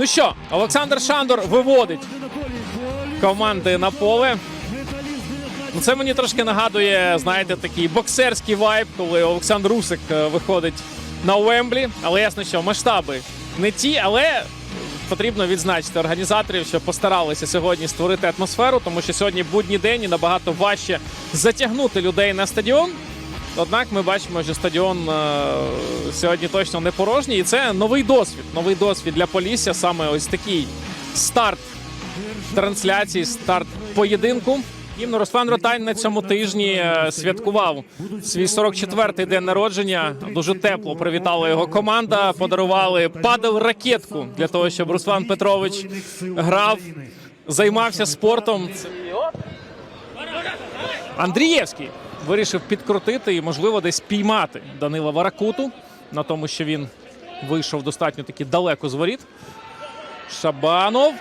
Ну що, Олександр Шандор виводить команди на поле. Ну, це мені трошки нагадує, знаєте, такий боксерський вайб, коли Олександр Русик е, виходить на Уемблі. Але ясно, що масштаби не ті, але потрібно відзначити організаторів, що постаралися сьогодні створити атмосферу, тому що сьогодні будній день і набагато важче затягнути людей на стадіон. Однак ми бачимо, що стадіон е, сьогодні точно не порожній, і це новий досвід. Новий досвід для Полісся. Саме ось такий старт трансляції, старт поєдинку. Гімн Руслан Ротань на цьому тижні е, святкував свій 44-й день народження. Дуже тепло привітала його команда. Подарували падав ракетку для того, щоб Руслан Петрович грав, займався спортом. Андрієвський вирішив підкрутити і, можливо, десь піймати Данила Варакуту на тому, що він вийшов достатньо таки далеко з воріт. Шабанов.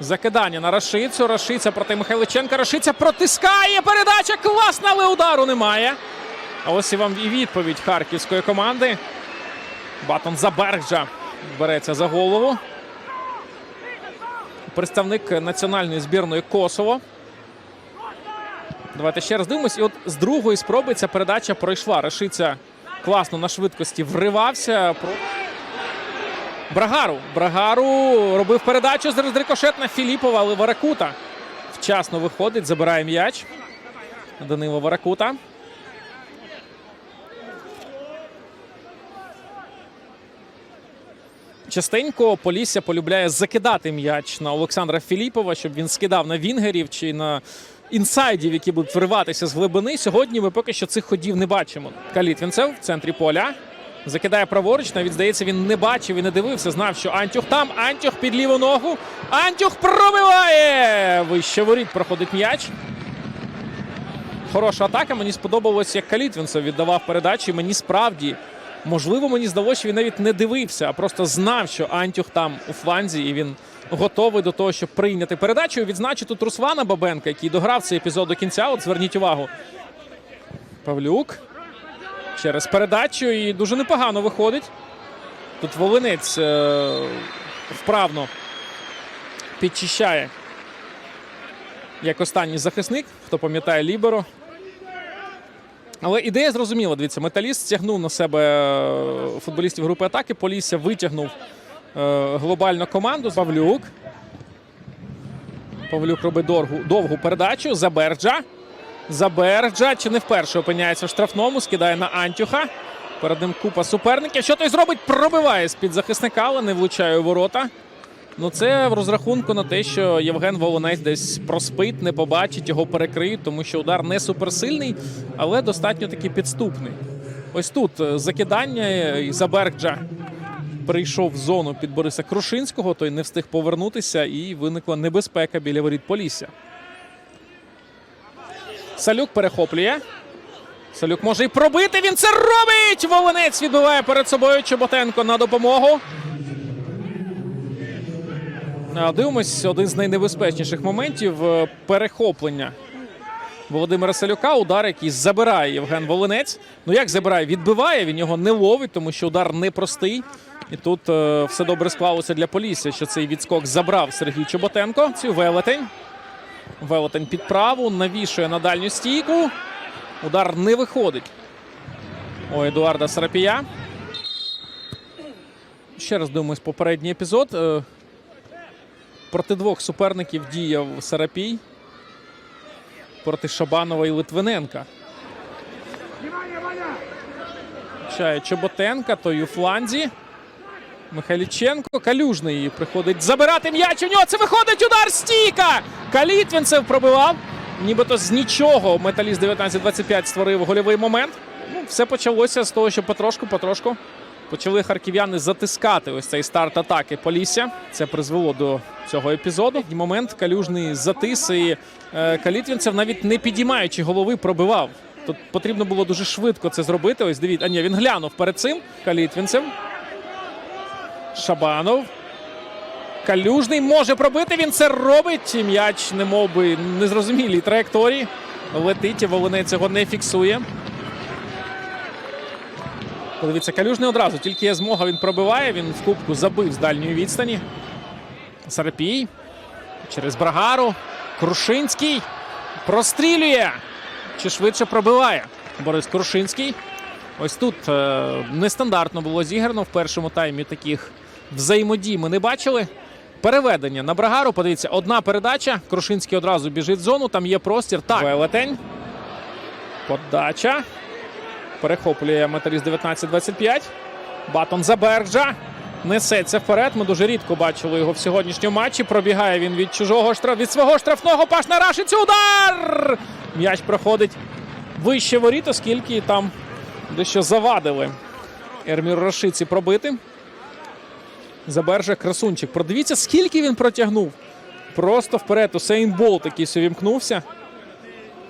Закидання на Рашицю. Рашиця проти Михайличенка. Рашиця протискає. Передача класна, але удару немає. А ось і вам і відповідь харківської команди. Батон Заберджа береться за голову. Представник національної збірної Косово. Давайте ще раз дивимось. І от з другої спроби ця передача пройшла. Рашиця класно на швидкості вривався. Брагару. Брагару робив передачу з рикошет на Філіпова, але Варакута вчасно виходить, забирає м'яч. Данило Варакута. Частенько Полісся полюбляє закидати м'яч на Олександра Філіпова, щоб він скидав на вінгерів чи на інсайдів, які будуть вриватися з глибини. Сьогодні ми поки що цих ходів не бачимо. Калітвінцев в центрі поля. Закидає праворуч. Навіть здається, він не бачив і не дивився. Знав, що Антюх там. Антюх під ліву ногу. Антюх пробиває! Вище воріт проходить м'яч. Хороша атака. Мені сподобалось, як Калітвінцев віддавав передачі. Мені справді, можливо, мені здалося, що він навіть не дивився, а просто знав, що Антюх там у фланзі, і він готовий до того, щоб прийняти передачу. Відзначу тут Руслана Бабенка, який дограв цей епізод до кінця. От зверніть увагу. Павлюк. Через передачу і дуже непогано виходить. Тут Волинець е, вправно підчищає як останній захисник, хто пам'ятає Ліберо. Але ідея зрозуміла. Дивіться, металіст стягнув на себе е, футболістів групи атаки. Полісся витягнув е, глобальну команду. Павлюк. Павлюк робить довгу, довгу передачу. Заберджа. Заберджа. Чи не вперше опиняється в штрафному. Скидає на Антюха. Перед ним купа суперників. Що той зробить? Пробиває з-під захисника, але не влучає у ворота. Ну, це в розрахунку на те, що Євген Волонець десь проспить, не побачить, його перекриють, тому що удар не суперсильний, але достатньо таки підступний. Ось тут е, закидання і Заберджа прийшов в зону під Бориса Крушинського, той не встиг повернутися, і виникла небезпека біля воріт Полісся. Салюк перехоплює. Салюк може і пробити. Він це робить! Волонець відбиває перед собою Чеботенко на допомогу. А, Дивимось, один з найнебезпечніших моментів е, перехоплення Володимира Салюка. Удар, який забирає Євген Волинець. Ну як забирає? Відбиває, він його не ловить, тому що удар непростий. І тут е, все добре склалося для Полісся, що цей відскок забрав Сергій Чоботенко. Цю велетень. Велетень під праву, навішує на дальню стійку. Удар не виходить. У Едуарда Сарапія. Ще раз дивимось попередній епізод. Проти двох суперників діяв Сарапій. Проти Шабанова і Литвиненка. Чає Чоботенка, той у фланзі. Михайліченко. Калюжний приходить забирати м'яч. У нього це виходить удар стійка. Калітвінцев пробивав. Нібито з нічого металіст 19-25 створив гольовий момент. Ну, все почалося з того, що потрошку-потрошку почали харків'яни затискати ось цей старт атаки Полісся. Це призвело до цього епізоду. І момент калюжний затис і е, Калітвінцев навіть не підіймаючи голови, пробивав. Тут потрібно було дуже швидко це зробити. Ось дивіться, а ні, він глянув перед цим. Калітвінцев. Шабанов. Калюжний може пробити. Він це робить. М'яч, не мов би, незрозумілій траєкторії. Летить, Волинець його не фіксує. Подивіться, калюжний одразу. Тільки є змога, він пробиває. Він в кубку забив з дальньої відстані. Сарапій. Через Брагару. Крушинський. Прострілює. Чи швидше пробиває Борис Крушинський. Ось тут е, нестандартно було зіграно в першому таймі таких взаємодій ми не бачили. Переведення на Брагару. Подивіться, одна передача. Крушинський одразу біжить в зону. Там є простір. Так, Велетень. Подача. Перехоплює металіст 19-25. Батон Заберджа. Несеться вперед. Ми дуже рідко бачили його в сьогоднішньому матчі. Пробігає він від чужого штраф... від свого штрафного. Паш на. Удар! М'яч проходить вище воріт, оскільки там дещо завадили Ермір Рашиці пробити. Заберже красунчик. Продивіться, скільки він протягнув. Просто вперед. Усейн Болт якийсь увімкнувся.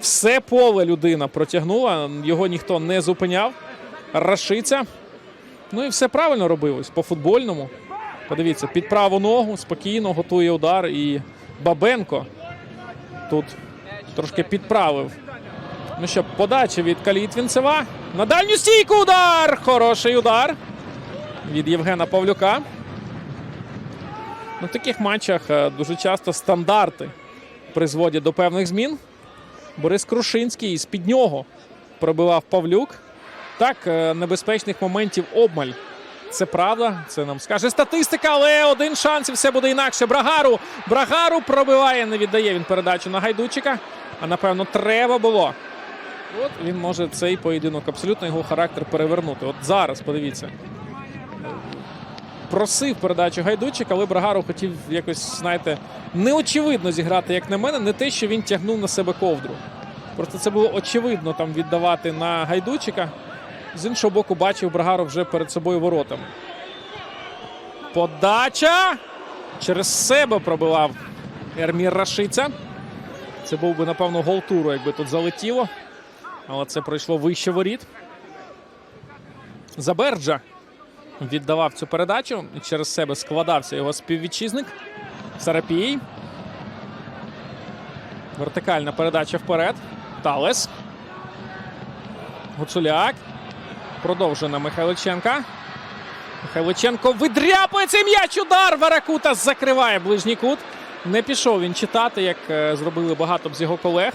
Все поле людина протягнула, його ніхто не зупиняв. Рашиця. Ну і все правильно робив ось по футбольному. Подивіться, під праву ногу спокійно готує удар. І Бабенко тут трошки підправив. Ну що, подача від Калітвінцева. На дальню стійку удар! Хороший удар від Євгена Павлюка. Ну, таких матчах е, дуже часто стандарти призводять до певних змін. Борис Крушинський з-під нього пробивав Павлюк. Так, е, небезпечних моментів обмаль. Це правда, це нам скаже статистика, але один шанс і все буде інакше. Брагару. Брагару пробиває, не віддає він передачу на гайдучика. А напевно, треба було. От він може цей поєдинок абсолютно його характер перевернути. От зараз, подивіться. Просив передачу гайдучик, але Брагару хотів якось, знаєте, неочевидно зіграти, як на мене, не те, що він тягнув на себе ковдру. Просто це було очевидно там віддавати на гайдучика. З іншого боку, бачив Брагару вже перед собою воротами. Подача. Через себе пробивав Ермір Рашиця. Це був би, напевно, гол туру, якби тут залетіло. Але це пройшло вище воріт. Заберджа віддавав цю передачу. Через себе складався його співвітчизник. Сарапій. Вертикальна передача вперед. Талес. Гуцуляк. Продовжує на Михайличенка. Михайличенко видряпує цей м'яч. Удар. Варакута закриває ближній кут. Не пішов він читати, як е, зробили багато з його колег.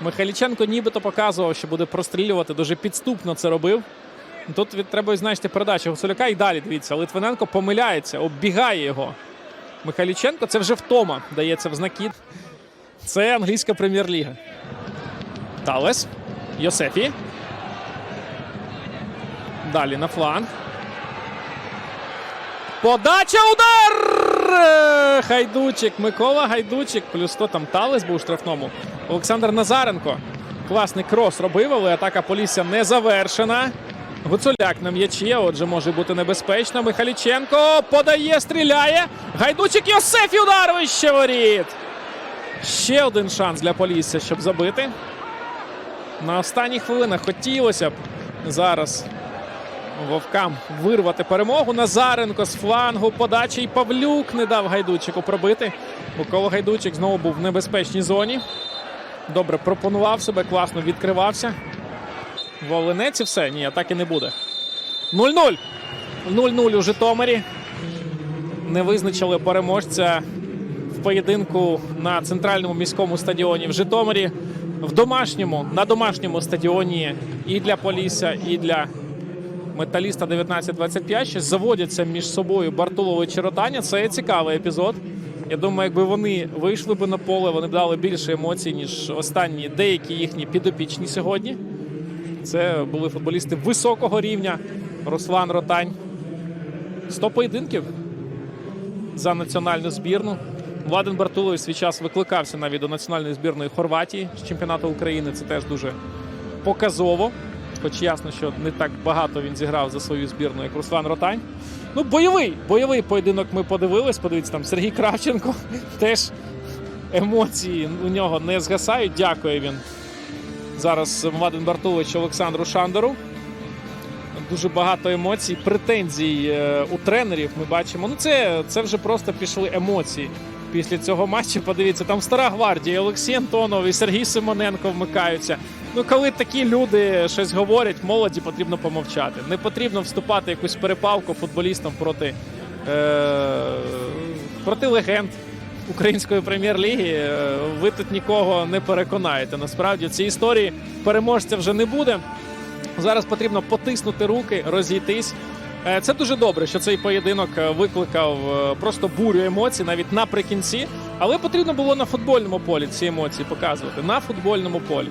Михайліченко нібито показував, що буде прострілювати. Дуже підступно це робив. Тут від треба відзначити передачу Гуцуляка і далі дивіться. Литвиненко помиляється, оббігає його. Михайліченко це вже втома. Дається в знаки. Це англійська прем'єр-ліга. Талес. Йосефі. Далі на фланг. Подача удар! Гайдучик. Микола Гайдучик. Плюс 100 там Талес був у штрафному. Олександр Назаренко. Класний крос робив, але атака Полісся не завершена. Гуцуляк на м'ячі, отже, може бути небезпечно. Михайліченко подає, стріляє. Гайдучик Йосефі удар вище воріт. Ще один шанс для Полісся, щоб забити. На останніх хвилинах хотілося б зараз вовкам вирвати перемогу. Назаренко з флангу подачі і Павлюк не дав Гайдучику пробити. Микола Гайдучик знову був в небезпечній зоні. Добре пропонував себе, класно відкривався. Волинець і все. Ні, так і не буде. 0-0. 0-0 у Житомирі. Не визначили переможця в поєдинку на центральному міському стадіоні в Житомирі. В домашньому, на домашньому стадіоні і для Полісся, і для Металіста 19-25 ще заводяться між собою Бартулово і. Це цікавий епізод. Я думаю, якби вони вийшли би на поле, вони б дали більше емоцій, ніж останні деякі їхні підопічні сьогодні. Це були футболісти високого рівня. Руслан Ротань. 100 поєдинків за національну збірну. Владен Бартулович свій час викликався навіть до національної збірної Хорватії з чемпіонату України. Це теж дуже показово. Хоч ясно, що не так багато він зіграв за свою збірну, як Руслан Ротань. Ну, бойовий, бойовий поєдинок ми подивились. Подивіться, там Сергій Кравченко теж емоції у нього не згасають. Дякує він зараз Владен Бартулович Олександру Шандеру. Дуже багато емоцій, претензій е, у тренерів ми бачимо. Ну, це, це вже просто пішли емоції. Після цього матчу подивіться, там стара гвардія, Олексій Антонов і Сергій Симоненко вмикаються. Ну, коли такі люди щось говорять, молоді потрібно помовчати. Не потрібно вступати якусь перепалку футболістам проти, е, проти легенд української прем'єр-ліги. Е, Ви тут нікого не переконаєте. Насправді в цій історії переможця вже не буде. Зараз потрібно потиснути руки, розійтись. Е, Це дуже добре, що цей поєдинок е, викликав просто бурю емоцій навіть наприкінці. Але потрібно було на футбольному полі ці емоції показувати. На футбольному полі.